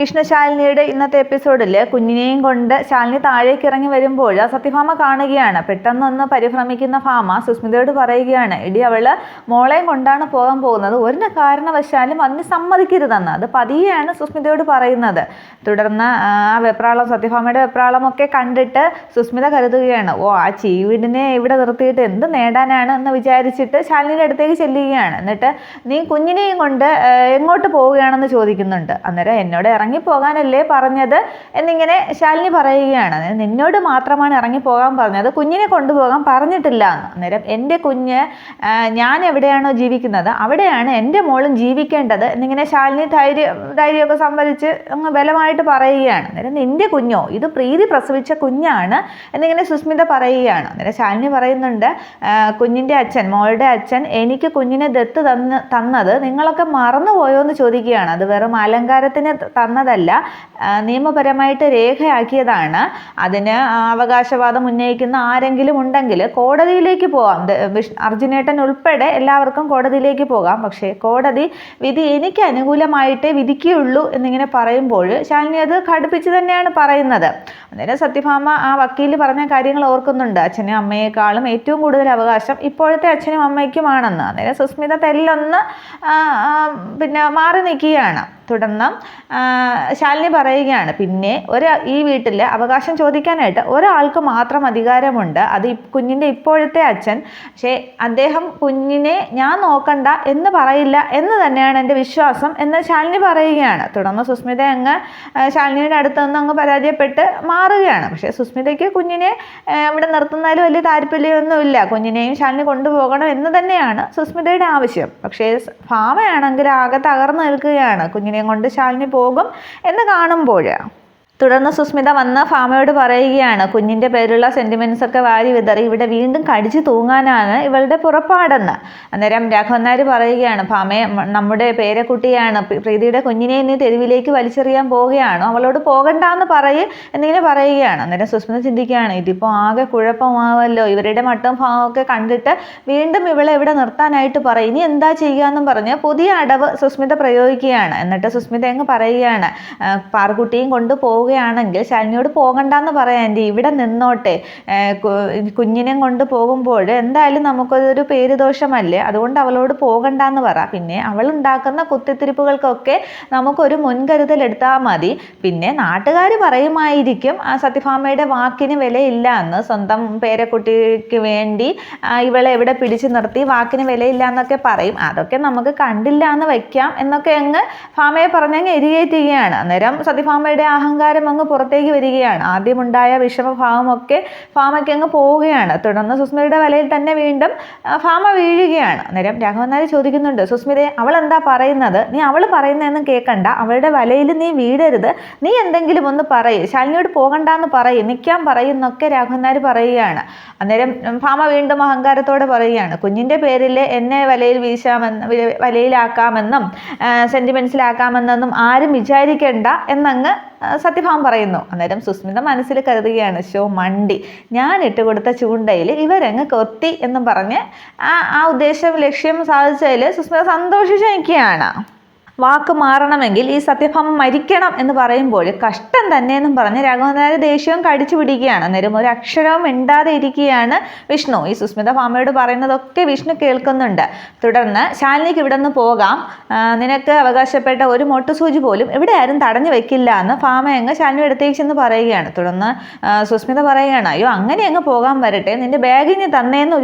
കൃഷ്ണശാലിനിയുടെ ഇന്നത്തെ എപ്പിസോഡിൽ കുഞ്ഞിനെയും കൊണ്ട് ശാലിനി താഴേക്ക് ഇറങ്ങി വരുമ്പോൾ സത്യഭാമ കാണുകയാണ്. പെട്ടെന്നൊന്ന് പരിഭ്രമിക്കുന്ന ഭാമ സുസ്മിതയോട് പറയുകയാണ് ഇടി അവൾ മോളെയും കൊണ്ടാണ് പോകാൻ പോകുന്നത്. ഒരു കാരണവശാലും അതിന് സമ്മതിക്കരുതെന്ന്. അത് പതിയെയാണ് സുസ്മിതയോട് പറയുന്നത്. തുടർന്ന് ആ വെപ്രാളം സത്യഭാമയുടെ വെപ്രാളമൊക്കെ കണ്ടിട്ട് സുസ്മിത കരുതുകയാണ് ഓ ആ ചീവീടിനെ ഇവിടെ നിർത്തിയിട്ട് എന്ത് നേടാനാണ്? എന്ന് വിചാരിച്ചിട്ട് ശാലിനിയുടെ അടുത്തേക്ക് ചെല്ലുകയാണ്. എന്നിട്ട് നീ കുഞ്ഞിനെയും കൊണ്ട് എങ്ങോട്ട് പോവുകയാണെന്ന് ചോദിക്കുന്നുണ്ട്. അന്നേരം എന്നോട് ഇറങ്ങിപ്പോകാനല്ലേ പറഞ്ഞത് എന്നിങ്ങനെ ശാലിനി പറയുകയാണ്. നിന്നോട് മാത്രമാണ് ഇറങ്ങിപ്പോകാൻ പറഞ്ഞത്. കുഞ്ഞിനെ കൊണ്ടുപോകാൻ പറഞ്ഞിട്ടില്ല എന്ന്. അന്നേരം എന്റെ കുഞ്ഞ് ഞാൻ എവിടെയാണോ ജീവിക്കുന്നത് അവിടെയാണ് എന്റെ മോളും ജീവിക്കേണ്ടത് എന്നിങ്ങനെ ശാലിനി ധൈര്യം ധൈര്യമൊക്കെ സംഭരിച്ച് അങ്ങ് ബലമായിട്ട് പറയുകയാണ്. അന്നേരം നിന്റെ കുഞ്ഞോ ഇത് പ്രീതി പ്രസവിച്ച കുഞ്ഞാണ് എന്നിങ്ങനെ സുസ്മിത പറയുകയാണ്. അന്നേരം ശാലിനി പറയുന്നുണ്ട് കുഞ്ഞിന്റെ അച്ഛൻ മോളുടെ അച്ഛൻ എനിക്ക് കുഞ്ഞിനെ ദത്ത് തന്ന് തന്നത് നിങ്ങളൊക്കെ മറന്നുപോയോ എന്ന് ചോദിക്കുകയാണ്. അത് വെറും അലങ്കാരത്തിന് ത- തന്നതല്ല നിയമപരമായിട്ട് രേഖയാക്കിയതാണ്. അതിന് അവകാശവാദം ഉന്നയിക്കുന്ന ആരെങ്കിലും ഉണ്ടെങ്കിൽ കോടതിയിലേക്ക് പോകാം അർജുനേട്ടൻ ഉൾപ്പെടെ എല്ലാവർക്കും കോടതിയിലേക്ക് പോകാം. പക്ഷേ കോടതി വിധി എനിക്ക് അനുകൂലമായിട്ടേ വിധിക്കുകയുള്ളൂ എന്നിങ്ങനെ പറയുമ്പോൾ ശാലിനി അത് ഘടിപ്പിച്ച് തന്നെയാണ് പറയുന്നത്. അന്നേരം സത്യഭാമ ആ വക്കീൽ പറഞ്ഞ കാര്യങ്ങൾ ഓർക്കുന്നുണ്ട്. അച്ഛനും അമ്മയെക്കാളും ഏറ്റവും കൂടുതൽ അവകാശം ഇപ്പോഴത്തെ അച്ഛനും അമ്മയ്ക്കുമാണെന്ന്. അന്നേരം സുസ്മിത തെല്ലൊന്ന് പിന്നെ മാറി നിൽക്കുകയാണ്. തുടർന്ന് ശാലിനി പറയുകയാണ് പിന്നെ ഒരു ഈ വീട്ടിൽ അവകാശം ചോദിക്കാനായിട്ട് ഒരാൾക്ക് മാത്രം അധികാരമുണ്ട്. അത് കുഞ്ഞിന്റെ ഇപ്പോഴത്തെ അച്ഛൻ. പക്ഷേ അദ്ദേഹം കുഞ്ഞിനെ ഞാൻ നോക്കണ്ട എന്ന് പറയില്ല എന്ന് തന്നെയാണ് എന്റെ വിശ്വാസം എന്ന് ശാലിനി പറയുകയാണ്. തുടർന്ന് സുസ്മിത അങ്ങ് ശാലിനിയുടെ അടുത്ത് നിന്ന് അങ്ങ് പരാജയപ്പെട്ട് മാറുകയാണ്. പക്ഷേ സുസ്മിതയ്ക്ക് കുഞ്ഞിനെ ഇവിടെ നിർത്തുന്നതിൽ വലിയ താല്പര്യമൊന്നുമില്ല. കുഞ്ഞിനെയും ശാലിനി കൊണ്ടുപോകണം എന്ന് തന്നെയാണ് സുസ്മിതയുടെ ആവശ്യം. പക്ഷേ ഭാവയാണെങ്കിൽ ആകെ തകർന്നു നിൽക്കുകയാണ്. കുഞ്ഞിനെയും കൊണ്ട് ശാലിനി പോകും എന്ന് കാണുമ്പോൾ തുടർന്ന് സുസ്മിത വന്ന് ഫാമയോട് പറയുകയാണ് കുഞ്ഞിന്റെ പേരിലുള്ള സെന്റിമെന്റ്സ് ഒക്കെ വാരി വിതറി ഇവിടെ വീണ്ടും കടിച്ചു തൂങ്ങാനാണ് ഇവളുടെ പുറപ്പാടെന്ന്. അന്നേരം രാഘവൻ നായർ പറയുകയാണ് ഫാമയെ നമ്മുടെ പേരക്കുട്ടിയാണ് പ്രീ- പ്രീതിയുടെ കുഞ്ഞിനെ നീ തെരുവിലേക്ക് വലിച്ചെറിയാൻ പോവുകയാണോ? അവളോട് പോകണ്ടെന്ന് പറയ് എന്നിങ്ങനെ പറയുകയാണ്. അന്നേരം സുസ്മിത ചിന്തിക്കുകയാണ് ഇതിപ്പോൾ ആകെ കുഴപ്പമാവല്ലോ ഇവരുടെ മട്ടും ഭാവമൊക്കെ കണ്ടിട്ട് വീണ്ടും ഇവളെ ഇവിടെ നിർത്താനായിട്ട് പറയും. ഇനി എന്താ ചെയ്യുകയെന്നും പറഞ്ഞ് പുതിയ അടവ് സുസ്മിത പ്രയോഗിക്കുകയാണ്. എന്നിട്ട് സുസ്മിത അങ്ങ് പറയുകയാണ് പാർക്കുട്ടിയും കൊണ്ടുപോവുക കൊണ്ട് പോവുകയാണെങ്കിൽ ശാലിനിയോട് പോകണ്ടെന്ന് പറയാം ആന്റി ഇവിടെ നിന്നോട്ടെ. കുഞ്ഞിനെ കൊണ്ട് പോകുമ്പോൾ എന്തായാലും നമുക്കതൊരു പേര് ദോഷമല്ലേ അതുകൊണ്ട് അവളോട് പോകണ്ടെന്ന് പറ. പിന്നെ അവൾ ഉണ്ടാക്കുന്ന കുത്തിത്തിരിപ്പുകൾക്കൊക്കെ നമുക്കൊരു മുൻകരുതൽ എടുത്താൽ മതി. പിന്നെ നാട്ടുകാർ പറയുമായിരിക്കും ആ സത്യഭാമയുടെ വാക്കിന് വിലയില്ല എന്ന്. സ്വന്തം പേരക്കുട്ടിക്ക് വേണ്ടി ഇവളെ എവിടെ പിടിച്ചു നിർത്തി വാക്കിന് വിലയില്ല എന്നൊക്കെ പറയും. അതൊക്കെ നമുക്ക് കണ്ടില്ല എന്ന് വയ്ക്കാം എന്നൊക്കെ അങ്ങ് ഭാമയെ പറഞ്ഞങ്ങ് എരികേറ്റുകയാണ്. അന്നേരം സത്യഭാമയുടെ അഹങ്കാരം അങ്ങ് പുറത്തേക്ക് വരികയാണ്. ആദ്യമുണ്ടായ വിഷമഭാവമൊക്കെ ഫാമൊക്കെ അങ്ങ് പോവുകയാണ്. തുടർന്ന് സുസ്മിതയുടെ വലയിൽ തന്നെ വീണ്ടും ഫാമ വീഴുകയാണ്. അന്നേരം രാഘവൻ നായർ ചോദിക്കുന്നുണ്ട് സുസ്മിതയെ അവൾ എന്താ പറയുന്നത്? നീ അവൾ പറയുന്നതെന്നും കേൾക്കണ്ട അവളുടെ വലയിൽ നീ വീടരുത് നീ എന്തെങ്കിലും ഒന്ന് പറയും. ശാലിനിയോട് പോകണ്ടെന്ന് പറയും. നിൽക്കാൻ പറയുന്നൊക്കെ രാഘവൻ നായർ പറയുകയാണ്. അന്നേരം ഫാമ വീണ്ടും അഹങ്കാരത്തോടെ പറയുകയാണ്. കുഞ്ഞിന്റെ പേരിൽ എന്നെ വലയിൽ വീശാമെന്ന് വലയിലാക്കാമെന്നും സെന്റിമെൻസിലാക്കാമെന്നും ആരും വിചാരിക്കേണ്ട എന്നങ്ങ് സത്യഭാമ പറയുന്നു. അന്നേരം സുസ്മിത മനസ്സിൽ കരുതുകയാണ് ഷോ മണ്ടി ഞാൻ ഇട്ട് കൊടുത്ത ചൂണ്ടയിൽ ഇവരങ്ങ് കൊത്തി എന്ന് പറഞ്ഞ് ആ ആ ഉദ്ദേശം ലക്ഷ്യം സാധിച്ചതിൽ സുസ്മിത സന്തോഷിച്ചു നിൽക്കുകയാണ്. വാക്ക് മാറണമെങ്കിൽ ഈ സത്യഭാമ മരിക്കണം എന്ന് പറയുമ്പോൾ കഷ്ടം തന്നെ എന്നും പറഞ്ഞ് രാഘവനായ ദേഷ്യവും കടിച്ചു പിടിക്കുകയാണ്. അന്നേരം ഒരു അക്ഷരവും മിണ്ടാതെ ഇരിക്കുകയാണ് വിഷ്ണു. ഈ സുസ്മിത ഭാമയോട് പറയുന്നതൊക്കെ വിഷ്ണു കേൾക്കുന്നുണ്ട്. തുടർന്ന് ശാലിനിക്ക് ഇവിടെ നിന്ന് പോകാം. നിനക്ക് അവകാശപ്പെട്ട ഒരു മൊട്ടുസൂചി പോലും ഇവിടെ ആരും തടഞ്ഞു വെക്കില്ല എന്ന് ഭാമ അങ്ങ് ശാലിനി എടുത്തേക്ക് ചെന്ന് പറയുകയാണ്. തുടർന്ന് സുസ്മിത പറയുകയാണ് അയ്യോ അങ്ങനെ അങ്ങ് പോകാൻ വരട്ടെ. നിന്റെ ബാഗിന് തന്നേന്ന്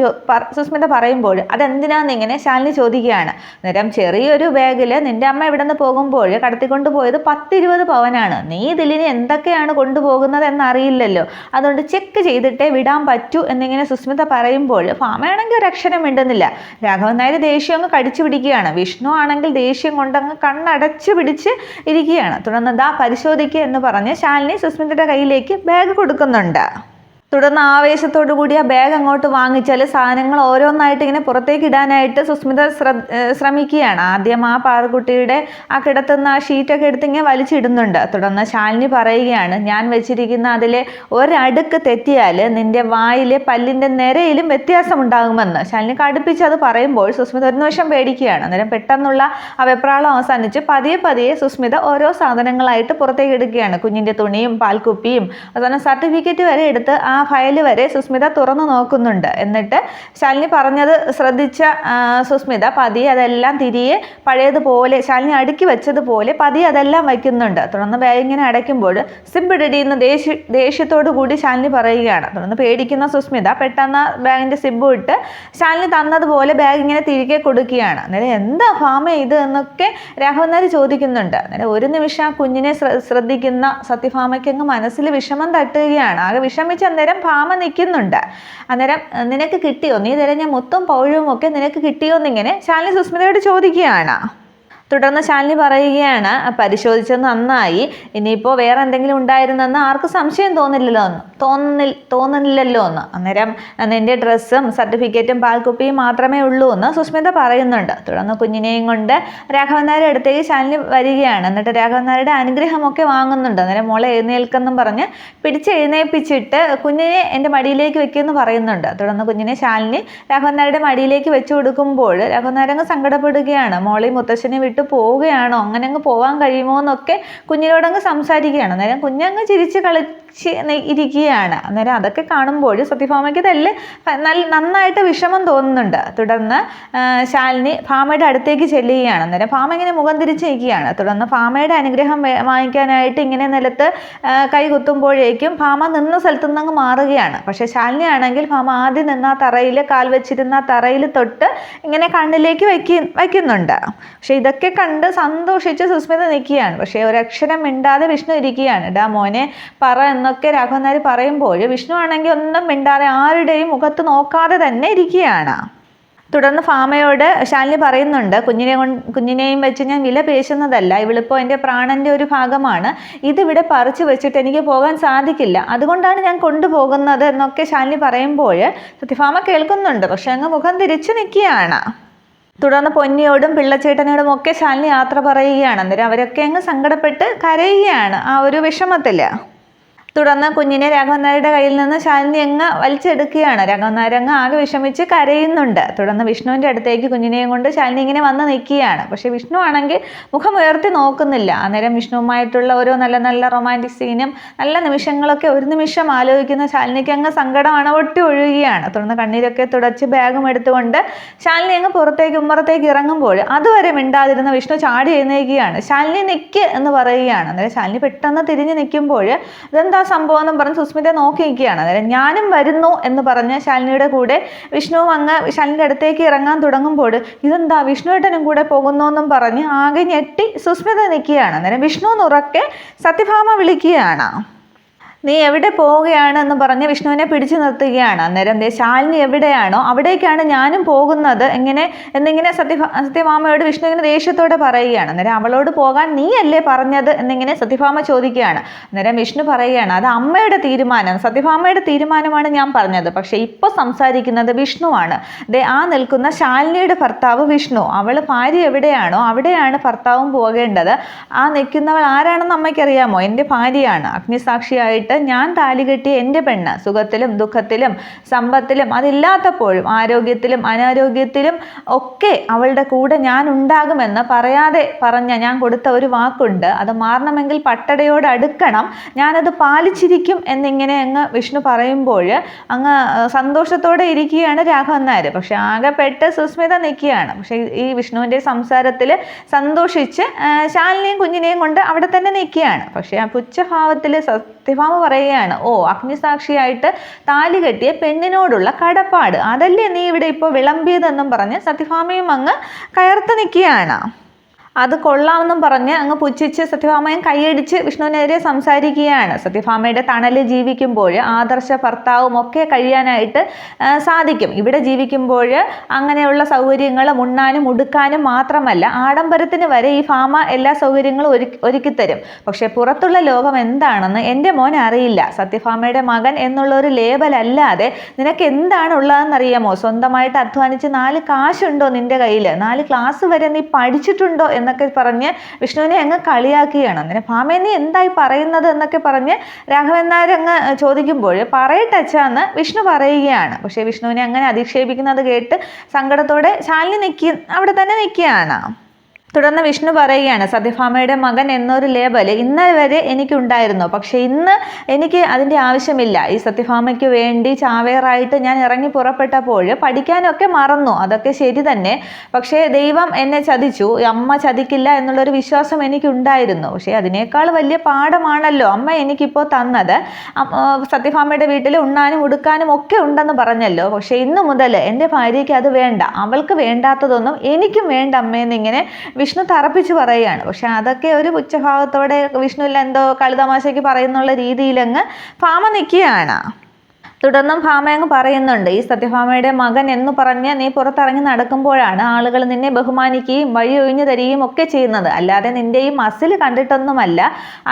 സുസ്മിത പറയുമ്പോൾ അതെന്തിനാന്ന് ഇങ്ങനെ ശാലിനി ചോദിക്കുകയാണ്. അന്നേരം ചെറിയൊരു ബാഗിൽ നിന്റെ അമ്മ ഇവിടെ നിന്ന് പോകുമ്പോൾ കടത്തിക്കൊണ്ട് പോയത് പത്തിരുപത് പവനാണ്. നീ ഇതിലിനി എന്തൊക്കെയാണ് കൊണ്ടുപോകുന്നത് എന്നറിയില്ലല്ലോ. അതുകൊണ്ട് ചെക്ക് ചെയ്തിട്ടേ വിടാൻ പറ്റൂ എന്നിങ്ങനെ സുസ്മിത പറയുമ്പോൾ ഫാമയാണെങ്കിൽ ഒരു അക്ഷരം മിണ്ടുന്നില്ല. രാഘവൻ നായർ ദേഷ്യം അങ്ങ് കടിച്ചു പിടിക്കുകയാണ്. വിഷ്ണു ആണെങ്കിൽ ദേഷ്യം കൊണ്ടങ്ങ് കണ്ണടച്ചു പിടിച്ച് ഇരിക്കുകയാണ്. തുടർന്ന് ദാ പരിശോധിക്കുക എന്ന് പറഞ്ഞ് ശാലിനി സുസ്മിതയുടെ കയ്യിലേക്ക് ബാഗ് കൊടുക്കുന്നുണ്ട്. തുടർന്ന് ആവേശത്തോടു കൂടി ആ ബാഗ് അങ്ങോട്ട് വാങ്ങിച്ചാൽ സാധനങ്ങൾ ഓരോന്നായിട്ട് ഇങ്ങനെ പുറത്തേക്ക് ഇടാനായിട്ട് സുസ്മിത ശ്ര ശ്രമിക്കുകയാണ്. ആദ്യം ആ പാറക്കുട്ടിയുടെ ആ കിടത്തുന്ന ആ ഷീറ്റൊക്കെ എടുത്ത് ഇങ്ങനെ വലിച്ചിടുന്നുണ്ട്. തുടർന്ന് ശാലിനി പറയുകയാണ് ഞാൻ വെച്ചിരിക്കുന്ന അതിലെ ഒരടുക്ക് തെറ്റിയാൽ നിന്റെ വായിലെ പല്ലിന്റെ നിരയിലും വ്യത്യാസമുണ്ടാകുമെന്ന്. ശാലിനി കടുപ്പിച്ച് അത് പറയുമ്പോൾ സുസ്മിത ഒരു നിമിഷം പേടിക്കുകയാണ്. അന്നേരം പെട്ടെന്നുള്ള ആ വെപ്രാളം അവസാനിച്ച് പതിയെ പതിയെ സുസ്മിത ഓരോ സാധനങ്ങളായിട്ട് പുറത്തേക്ക് എടുക്കുകയാണ് കുഞ്ഞിന്റെ തുണിയും പാൽക്കുപ്പിയും അതുപോലെ സർട്ടിഫിക്കറ്റ് വരെ എടുത്ത് ആ ഫയൽ വരെ സുസ്മിത തുറന്നു നോക്കുന്നുണ്ട്. എന്നിട്ട് ശാലിനി പറഞ്ഞത് ശ്രദ്ധിച്ച സുസ്മിത പതിയെ അതെല്ലാം തിരികെ പഴയതുപോലെ ശാലിനി അടുക്കി വെച്ചതുപോലെ പതിയെ അതെല്ലാം വയ്ക്കുന്നുണ്ട്. തുടർന്ന് ബാഗ് ഇങ്ങനെ അടയ്ക്കുമ്പോൾ സിബ് എന്ന് ദേഷ്യ ദേഷ്യത്തോടു കൂടി ശാലിനി പറയുകയാണ്. തുടർന്ന് പേടിക്കുന്ന സുസ്മിത പെട്ടെന്ന് ബാഗിന്റെ സിബ് ഇട്ട് ശാലിനി തന്നതുപോലെ ബാഗ് ഇങ്ങനെ തിരികെ കൊടുക്കുകയാണ്. അന്നേരം എന്താ ഫാമ ഇത് എന്നൊക്കെ രാഘവൻ ചോദിക്കുന്നുണ്ട്. അന്നേരം ഒരു നിമിഷം ആ കുഞ്ഞിനെ ശ്രദ്ധിക്കുന്ന സത്യഭാമയ്ക്ക് അങ്ങ് മനസ്സിൽ വിഷമം തട്ടുകയാണ്. ആകെ വിഷമിച്ച് അന്നേരം ഭാമ നിൽക്കുന്നുണ്ട്. അന്നേരം നിനക്ക് കിട്ടിയോ? നീ തിരഞ്ഞ മുത്തും പൗഴവും ഒക്കെ നിനക്ക് കിട്ടിയോ എന്നിങ്ങനെ ശാലിനി സുസ്മിതയോട് ചോദിക്കുകയാണ്. തുടർന്ന് ശാലിനി പറയുകയാണ് പരിശോധിച്ചത് നന്നായി. ഇനിയിപ്പോൾ വേറെ എന്തെങ്കിലും ഉണ്ടായിരുന്നെന്ന് ആർക്കും സംശയം തോന്നില്ലല്ലോ എന്ന്. തോന്നിൽ തോന്നുന്നില്ലല്ലോ എന്ന്. അന്നേരം നിന്റെ ഡ്രസ്സും സർട്ടിഫിക്കറ്റും പാൽക്കുപ്പിയും മാത്രമേ ഉള്ളൂ എന്ന് സുസ്മിത പറയുന്നുണ്ട്. തുടർന്ന് കുഞ്ഞിനെയും കൊണ്ട് രാഘവൻ നായരുടെ അടുത്തേക്ക് ശാലിനി വരികയാണ്. എന്നിട്ട് രാഘവൻ നായരുടെ അനുഗ്രഹമൊക്കെ വാങ്ങുന്നുണ്ട്. അന്നേരം മോളെ എഴുന്നേൽക്കെന്നും പറഞ്ഞ് പിടിച്ച് എഴുന്നേൽപ്പിച്ചിട്ട് കുഞ്ഞിനെ എന്റെ മടിയിലേക്ക് വെക്കുമെന്ന് പറയുന്നുണ്ട്. തുടർന്ന് കുഞ്ഞിനെ ശാലിനി രാഘവൻ നായരുടെ മടിയിലേക്ക് വെച്ചു കൊടുക്കുമ്പോൾ രാഘവൻ നായരങ്ങ് സങ്കടപ്പെടുകയാണ്. മോളെയും മുത്തശ്ശനെ പോവുകയാണോ? അങ്ങനെ അങ്ങ് പോകാൻ കഴിയുമോ എന്നൊക്കെ കുഞ്ഞിനോടങ്ങ് സംസാരിക്കുകയാണ്. അന്നേരം കുഞ്ഞങ്ങ് ചിരിച്ച് നി- ഇരിക്കുകയാണ്. അന്നേരം അതൊക്കെ കാണുമ്പോൾ സത്യഭാമയ്ക്ക് തല്ല് നല്ല നന്നായിട്ട് വിഷമം തോന്നുന്നുണ്ട്. തുടർന്ന് ശാലിനി ഭാമയുടെ അടുത്തേക്ക് ചെല്ലുകയാണ്. അന്നേരം ഭാമ ഇങ്ങനെ മുഖം തിരിച്ച് നിൽക്കുകയാണ് തുടർന്ന് ഭാമയുടെ അനുഗ്രഹം വാങ്ങിക്കാനായിട്ട് ഇങ്ങനെ നിലത്ത് കൈ കുത്തുമ്പോഴേക്കും ഭാമ നിന്ന സ്ഥലത്തു നിന്നങ്ങ് മാറുകയാണ്. പക്ഷേ ശാലിനി ആണെങ്കിൽ ഭാമ ആദ്യം നിന്ന തറയിൽ കാൽ വെച്ചിരുന്ന തറയിൽ തൊട്ട് ഇങ്ങനെ കണ്ണിലേക്ക് വയ്ക്കി വയ്ക്കുന്നുണ്ട് പക്ഷെ ഇതൊക്കെ കണ്ട് സന്തോഷിച്ച് സുസ്മിത നിൽക്കുകയാണ്. പക്ഷേ ഒരക്ഷരം മിണ്ടാതെ വിഷ്ണു ഇരിക്കുകയാണ്. ഡാ മോനെ പറ എന്നൊക്കെ രാഘവൻ പറയുമ്പോൾ വിഷ്ണു ആണെങ്കിൽ ഒന്നും മിണ്ടാതെ ആരുടെയും മുഖത്ത് നോക്കാതെ തന്നെ ഇരിക്കുകയാണ്. തുടർന്ന് ഫാമയോട് ശാലിനി പറയുന്നുണ്ട് കുഞ്ഞിനെ കുഞ്ഞിനെയും വെച്ച് ഞാൻ വില പേശുന്നതല്ല ഇവളിപ്പോൾ എന്റെ പ്രാണന്റെ ഒരു ഭാഗമാണ്. ഇതിവിടെ പറിച്ചു വെച്ചിട്ട് എനിക്ക് പോകാൻ സാധിക്കില്ല. അതുകൊണ്ടാണ് ഞാൻ കൊണ്ടുപോകുന്നത് എന്നൊക്കെ ശാലിനി പറയുമ്പോൾ സത്യഭാമ കേൾക്കുന്നുണ്ട് പക്ഷെ അങ്ങ് മുഖം തിരിച്ചു നിൽക്കുകയാണ്. തുടർന്ന് പൊന്നിയോടും പിള്ളച്ചേട്ടനോടും ഒക്കെ ശാലിനി യാത്ര പറയുകയാണ്. അന്നേരം അവരൊക്കെ അങ്ങ് സങ്കടപ്പെട്ട് കരയുകയാണ് ആ ഒരു വിഷമത്തിൽ തുടർന്ന് കുഞ്ഞിനെ രാഘവൻ നായരുടെ കയ്യിൽ നിന്ന് ശാലിനി അങ്ങ് വലിച്ചെടുക്കുകയാണ്. രാഘവൻ നായർ അങ്ങ് ആകെ വിഷമിച്ച് കരയുന്നുണ്ട്. തുടർന്ന് വിഷ്ണുവിന്റെ അടുത്തേക്ക് കുഞ്ഞിനെയും കൊണ്ട് ശാലിനി ഇങ്ങനെ വന്ന് നിൽക്കുകയാണ്. പക്ഷേ വിഷ്ണു ആണെങ്കിൽ മുഖം ഉയർത്തി നോക്കുന്നില്ല. അന്നേരം വിഷ്ണുവുമായിട്ടുള്ള ഓരോ നല്ല നല്ല റൊമാന്റിക് സീനും നല്ല നിമിഷങ്ങളൊക്കെ ഒരു നിമിഷം ആലോചിക്കുന്ന ശാലിനിക്ക് അങ്ങ് സങ്കടം അണവൊട്ടി ഒഴുകുകയാണ്. തുടർന്ന് കണ്ണീരൊക്കെ തുടച്ച് ബാഗും എടുത്തുകൊണ്ട് ശാലിനി അങ്ങ് പുറത്തേക്ക് ഉമ്മറത്തേക്ക് ഇറങ്ങുമ്പോൾ അതുവരെ മിണ്ടാതിരുന്ന വിഷ്ണു ചാടി എഴുന്നേക്കുകയാണ് ശാലിനി നിൽക്ക് എന്ന് പറയുകയാണ്. അന്നേരം ശാലിനി പെട്ടെന്ന് തിരിഞ്ഞ് നിൽക്കുമ്പോൾ ഇതെന്താ സംഭവം എന്ന് പറഞ്ഞ് സുസ്മിത നോക്കി നിൽക്കുകയാണ് അതായത് ഞാനും വരുന്നു എന്ന് പറഞ്ഞ് ശാലിനിയുടെ കൂടെ വിഷ്ണുവും അങ്ങ് ശാലിനിയുടെ അടുത്തേക്ക് ഇറങ്ങാൻ തുടങ്ങുമ്പോൾ ഇതെന്താ വിഷ്ണുവേട്ടനും കൂടെ പോകുന്നു എന്നും പറഞ്ഞ് ആകെ ഞെട്ടി സുസ്മിത നിൽക്കുകയാണ്. അന്നേരം വിഷ്ണു എന്നുറക്കെ സത്യഭാമ വിളിക്കുകയാണ്. നീ എവിടെ പോവുകയാണ് എന്ന് പറഞ്ഞ് വിഷ്ണുവിനെ പിടിച്ചു നിർത്തുകയാണ്. അന്നേരം ദേ ശാലിനി എവിടെയാണോ അവിടേക്കാണ് ഞാനും പോകുന്നത് എങ്ങനെ എന്നിങ്ങനെ സത്യ സത്യഭാമയോട് വിഷ്ണു ഇങ്ങനെ ദേഷ്യത്തോടെ പറയുകയാണ്. അന്നേരം അവളോട് പോകാൻ നീയല്ലേ പറഞ്ഞത് എന്നിങ്ങനെ സത്യഭാമ ചോദിക്കുകയാണ്. അന്നേരം വിഷ്ണു പറയുകയാണ് അത് അമ്മയുടെ തീരുമാനം. സത്യഭാമയുടെ തീരുമാനമാണ് ഞാൻ പറഞ്ഞത്. പക്ഷേ ഇപ്പോൾ സംസാരിക്കുന്നത് വിഷ്ണുവാണ്. ദേ ആ നിൽക്കുന്ന ശാലിനിയുടെ ഭർത്താവ് വിഷ്ണു. അവൾ ഭാര്യ എവിടെയാണോ അവിടെയാണ് ഭർത്താവും പോകേണ്ടത്. ആ നിൽക്കുന്നവൾ ആരാണെന്ന് അമ്മയ്ക്കറിയാമോ? എന്റെ ഭാര്യയാണ്. അഗ്നിസാക്ഷിയായിട്ട് ഞാൻ താലി കെട്ടിയ എന്റെ പെണ്ണ് സുഖത്തിലും ദുഃഖത്തിലും സമ്പത്തിലും അതില്ലാത്തപ്പോഴും ആരോഗ്യത്തിലും അനാരോഗ്യത്തിലും ഒക്കെ അവളുടെ കൂടെ ഞാൻ ഉണ്ടാകുമെന്ന് പറയാതെ പറഞ്ഞ ഞാൻ കൊടുത്ത ഒരു വാക്കുണ്ട്. അത് മാറണമെങ്കിൽ പട്ടടയോട് അടുക്കണം. ഞാനത് പാലിച്ചിരിക്കും എന്നിങ്ങനെ അങ്ങ് വിഷ്ണു പറയുമ്പോൾ അങ്ങ് സന്തോഷത്തോടെ ഇരിക്കുകയാണ് രാഘവൻ നായർ. പക്ഷെ പെട്ട് സുസ്മിത നിൽക്കുകയാണ്. പക്ഷേ ഈ വിഷ്ണുവിന്റെ സംസാരത്തിൽ സന്തോഷിച്ച് ശാലിനെയും കുഞ്ഞിനെയും കൊണ്ട് അവിടെ തന്നെ നിൽക്കുകയാണ്. പക്ഷേ ആ പുച്ഛഭാവത്തിൽ സത്യഭാമ പറയുകയാണ് ഓ അഗ്നിസാക്ഷിയായിട്ട് താലി കെട്ടിയ പെണ്ണിനോടുള്ള കടപ്പാട്. അതല്ലേ നീ ഇവിടെ ഇപ്പോൾ വിളമ്പിയതെന്നും പറഞ്ഞ് സത്യഭാമയും അങ്ങ് കയർത്ത് നിൽക്കുകയാണ്. അത് കൊള്ളാമെന്നും പറഞ്ഞ് അങ്ങ് പുച്ഛിച്ച് സത്യഭാമയും കൈയടിച്ച് വിഷ്ണുവിനെതിരെ സംസാരിക്കുകയാണ്. സത്യഭാമയുടെ തണലിൽ ജീവിക്കുമ്പോൾ ആദർശ ഭർത്താവും ഒക്കെ കഴിയാനായിട്ട് സാധിക്കും. ഇവിടെ ജീവിക്കുമ്പോൾ അങ്ങനെയുള്ള സൗകര്യങ്ങൾ ഉണ്ണാനും ഉടുക്കാനും മാത്രമല്ല ആഡംബരത്തിന് വരെ ഈ ഫാമ എല്ലാ സൗകര്യങ്ങളും ഒരുക്കി ഒരുക്കിത്തരും. പക്ഷേ പുറത്തുള്ള ലോകം എന്താണെന്ന് എന്റെ മോൻ അറിയില്ല. സത്യഭാമയുടെ മകൻ എന്നുള്ള ഒരു ലേബലല്ലാതെ നിനക്ക് എന്താണ് ഉള്ളതെന്ന് അറിയാമോ സ്വന്തമായിട്ട് അധ്വാനിച്ച് നാല് കാശുണ്ടോ നിന്റെ കയ്യിൽ നാല് ക്ലാസ് വരെ നീ പഠിച്ചിട്ടുണ്ടോ എന്നൊക്കെ പറഞ്ഞ് വിഷ്ണുവിനെ അങ്ങ് കളിയാക്കുകയാണ്. അങ്ങനെ ഭാമേ നീ എന്തായി പറയുന്നത് എന്നൊക്കെ പറഞ്ഞ് രാഘവൻ നായർ അങ്ങ് ചോദിക്കുമ്പോൾ പറയട്ടെ അച്ഛന്ന് വിഷ്ണു പറയുകയാണ്. പക്ഷേ വിഷ്ണുവിനെ അങ്ങനെ അധിക്ഷേപിക്കുന്നത് കേട്ട് സങ്കടത്തോടെ ശാലിനി നിൽക്കി അവിടെ തന്നെ നിൽക്കുകയാണ്. തുടർന്ന് വിഷ്ണു പറയുകയാണ് സത്യഭാമയുടെ മകൻ എന്നൊരു ലേബൽ ഇന്നലെ വരെ എനിക്കുണ്ടായിരുന്നു. പക്ഷേ ഇന്ന് എനിക്ക് അതിന്റെ ആവശ്യമില്ല. ഈ സത്യഭാമയ്ക്ക് വേണ്ടി ചാവേറായിട്ട് ഞാൻ ഇറങ്ങി പുറപ്പെട്ടപ്പോൾ പഠിക്കാനൊക്കെ മറന്നു. അതൊക്കെ ശരി തന്നെ. പക്ഷേ ദൈവം എന്നെ ചതിച്ചു. അമ്മ ചതിക്കില്ല എന്നുള്ളൊരു വിശ്വാസം എനിക്കുണ്ടായിരുന്നു. പക്ഷേ അതിനേക്കാൾ വലിയ പാഠമാണല്ലോ അമ്മ എനിക്കിപ്പോൾ തന്നത്. സത്യഭാമയുടെ വീട്ടിൽ ഉണ്ണാനും ഉടുക്കാനും ഒക്കെ ഉണ്ടെന്ന് പറഞ്ഞല്ലോ. പക്ഷേ ഇന്നു മുതൽ എന്റെ ഭാര്യയ്ക്ക് അത് വേണ്ട. അവൾക്ക് വേണ്ടാത്തതൊന്നും എനിക്കും വേണ്ട അമ്മയെന്നിങ്ങനെ വിഷ്ണു തറപ്പിച്ച് പറയുകയാണ്. പക്ഷെ അതൊക്കെ ഒരു ഉച്ചഭാവത്തോടെ വിഷ്ണുവിൽ എന്തോ കളിതമാശയ്ക്ക് പറയുന്നുള്ള രീതിയിലങ്ങ് ഭാമ നിൽക്കുകയാണ്. തുടർന്നും ഭാമയങ്ങ് പറയുന്നുണ്ട് ഈ സത്യഭാമയുടെ മകൻ എന്ന് പറഞ്ഞ് നീ പുറത്തിറങ്ങി നടക്കുമ്പോഴാണ് ആളുകൾ നിന്നെ ബഹുമാനിക്കുകയും വഴി ഒഴിഞ്ഞു തരികയും ഒക്കെ ചെയ്യുന്നത്. അല്ലാതെ നിന്റെ ഈ മസിൽ കണ്ടിട്ടൊന്നുമല്ല.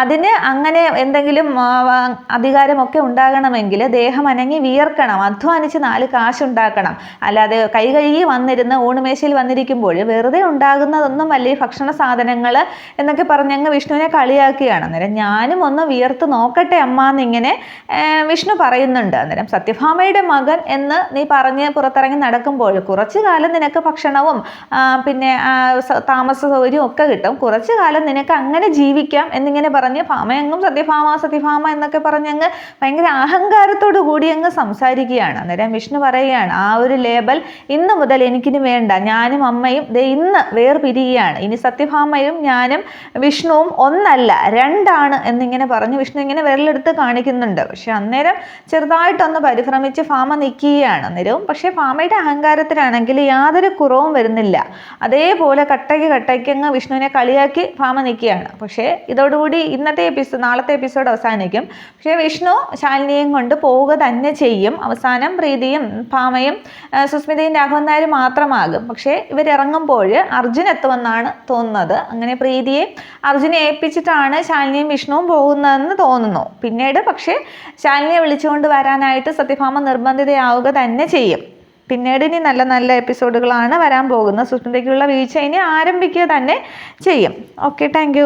അതിന് അങ്ങനെ എന്തെങ്കിലും അധികാരമൊക്കെ ഉണ്ടാകണമെങ്കിൽ ദേഹം അനങ്ങി വിയർക്കണം. അധ്വാനിച്ച് നാല് കാശുണ്ടാക്കണം. അല്ലാതെ കൈ കഴുകി വന്നിരുന്ന് ഊണുമേശയിൽ വന്നിരിക്കുമ്പോൾ വെറുതെ ഉണ്ടാകുന്നതൊന്നുമല്ല ഈ ഭക്ഷണ സാധനങ്ങൾ എന്നൊക്കെ പറഞ്ഞങ്ങ് വിഷ്ണുവിനെ കളിയാക്കുകയാണ്. അന്നേരം ഞാനും ഒന്ന് വിയർത്ത് നോക്കട്ടെ അമ്മ എന്നിങ്ങനെ വിഷ്ണു പറയുന്നുണ്ട്. അന്നേരം സത്യഭാമയുടെ മകൻ എന്ന് നീ പറഞ്ഞ് പുറത്തിറങ്ങി നടക്കുമ്പോൾ കുറച്ചു കാലം നിനക്ക് ഭക്ഷണവും പിന്നെ താമസ സൗകര്യവും ഒക്കെ കിട്ടും. കുറച്ചു കാലം നിനക്ക് അങ്ങനെ ജീവിക്കാം എന്നിങ്ങനെ പറഞ്ഞ് ഭാമയങ്ങും സത്യഭാമ സത്യഭാമ എന്നൊക്കെ പറഞ്ഞങ്ങ് ഭയങ്കര അഹങ്കാരത്തോടു കൂടി അങ്ങ് സംസാരിക്കുകയാണ്. അന്നേരം വിഷ്ണു പറയുകയാണ് ആ ഒരു ലേബൽ ഇന്ന് മുതൽ എനിക്കിനി വേണ്ട. ഞാനും അമ്മയും ദേ ഇന്ന് വേർപിരിയുകയാണ്. ഇനി സത്യഭാമയും ഞാനും വിഷ്ണുവും ഒന്നല്ല രണ്ടാണ് എന്നിങ്ങനെ പറഞ്ഞ് വിഷ്ണു ഇങ്ങനെ വിരലെടുത്ത് കാണിക്കുന്നുണ്ട്. പക്ഷെ അന്നേരം ചെറുതായിട്ടൊന്ന് പരിഭ്രമിച്ച് ഫാമ നിൽക്കുകയാണ് നിരവും. പക്ഷേ ഫാമയുടെ അഹങ്കാരത്തിലാണെങ്കിൽ യാതൊരു കുറവും വരുന്നില്ല. അതേപോലെ കട്ടയ്ക്ക് കട്ടയ്ക്ക് അങ്ങ് വിഷ്ണുവിനെ കളിയാക്കി ഫാമ നിൽക്കുകയാണ്. പക്ഷേ ഇതോടുകൂടി ഇന്നത്തെ എപ്പിസോഡ് നാളത്തെ എപ്പിസോഡ് അവസാനിക്കും. പക്ഷേ വിഷ്ണു ശാലിനിയും കൊണ്ട് പോവുക തന്നെ ചെയ്യും. അവസാനം പ്രീതിയും ഫാമയും സുസ്മിതയും രാഘവൻ നായരും മാത്രമാകും. പക്ഷേ ഇവരിറങ്ങുമ്പോൾ അർജുൻ എത്തുമെന്നാണ് തോന്നുന്നത്. അങ്ങനെ പ്രീതിയെ അർജുനെ ഏൽപ്പിച്ചിട്ടാണ് ശാലിനിയും വിഷ്ണുവും പോകുന്നതെന്ന് തോന്നുന്നു. പിന്നീട് പക്ഷേ ശാലിനിയെ വിളിച്ചുകൊണ്ട് വരാനായിട്ട് സത്യഭാമ നിർബന്ധിതയാവുക തന്നെ ചെയ്യും. പിന്നീട് ഇനി നല്ല നല്ല എപ്പിസോഡുകളാണ് വരാൻ പോകുന്നത്. സുസ്മിതയ്ക്കുള്ള വീഴ്ച ഇനി ആരംഭിക്കുക തന്നെ ചെയ്യും. Okay thank